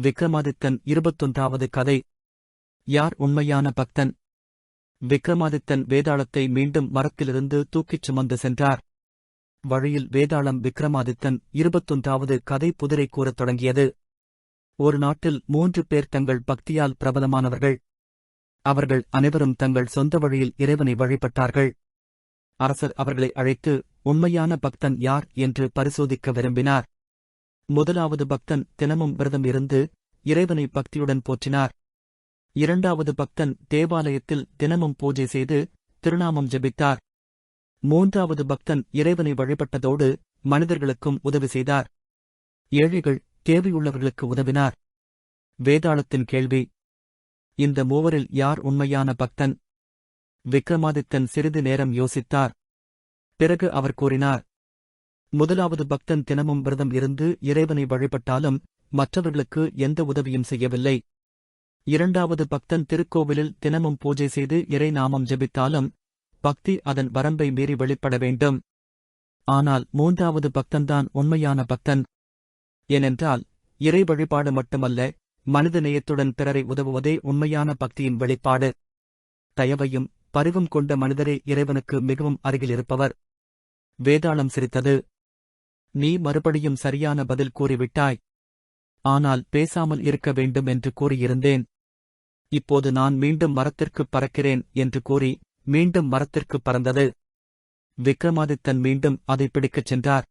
விக்ரமாதித்தன் இருபத்தொன்றாவது கதை. யார் உண்மையான பக்தன்? விக்ரமாதித்தன் வேதாளத்தை மீண்டும் மரத்திலிருந்து தூக்கிச் சுமந்து சென்றார். வழியில் வேதாளம் விக்ரமாதித்தன் இருபத்தொன்றாவது கதை புதிரை கூறத் தொடங்கியது. ஒரு நாட்டில் மூன்று பேர் தங்கள் பக்தியால் பிரபலமானவர்கள். அவர்கள் அனைவரும் தங்கள் சொந்த வழியில் இறைவனை வழிபட்டார்கள். அரசர் அவர்களை அழைத்து உண்மையான பக்தன் யார்? என்று பரிசோதிக்க விரும்பினார். முதலாவது பக்தன் தினமும் விரதம் இருந்து இறைவனை பக்தியுடன் போற்றினார். இரண்டாவது பக்தன் தேவாலயத்தில் தினமும் பூஜை செய்து திருநாமம் ஜெபித்தார். மூன்றாவது பக்தன் இறைவனை வழிபட்டதோடு மனிதர்களுக்கும் உதவி செய்தார். ஏழைகள் தேவையுள்ளவர்களுக்கு உதவினார். வேதாளத்தின் கேள்வி இந்த மூவரில் யார் உண்மையான பக்தன்? விக்ரமாதித்தன் சிறிது நேரம் யோசித்தார். பிறகு அவர் கூறினார் முதலாவது பக்தன் தினமும் விரதம் இருந்து இறைவனை வழிபட்டாலும் மற்றவர்களுக்கு எந்த உதவியும் செய்யவில்லை. இரண்டாவது பக்தன் திருக்கோவிலில் தினமும் பூஜை செய்து இறை நாமம் ஜெபித்தாலும் பக்தி அதன் வரம்பை மீறி வெளிப்பட வேண்டும். ஆனால் மூன்றாவது பக்தன்தான் உண்மையான பக்தன். ஏனென்றால் இறை வழிபாடு மட்டுமல்ல மனித நேயத்துடன் பிறரை உதவுவதே உண்மையான பக்தியின் வெளிப்பாடு. தயவையும் பரிவும் கொண்ட மனிதரே இறைவனுக்கு மிகவும் அருகில் இருப்பவர். வேதாளம் சிரித்தது. நீ மறுபடியும் சரியான பதில் கூறிவிட்டாய். ஆனால் பேசாமல் இருக்க வேண்டும் என்று கூறியிருந்தேன். இப்போது நான் மீண்டும் மரத்திற்குப் பறக்கிறேன் என்று கூறி மீண்டும் மரத்திற்குப் பறந்தது. விக்ரமாதித்தன் மீண்டும் அதை பிடிக்கச் சென்றார்.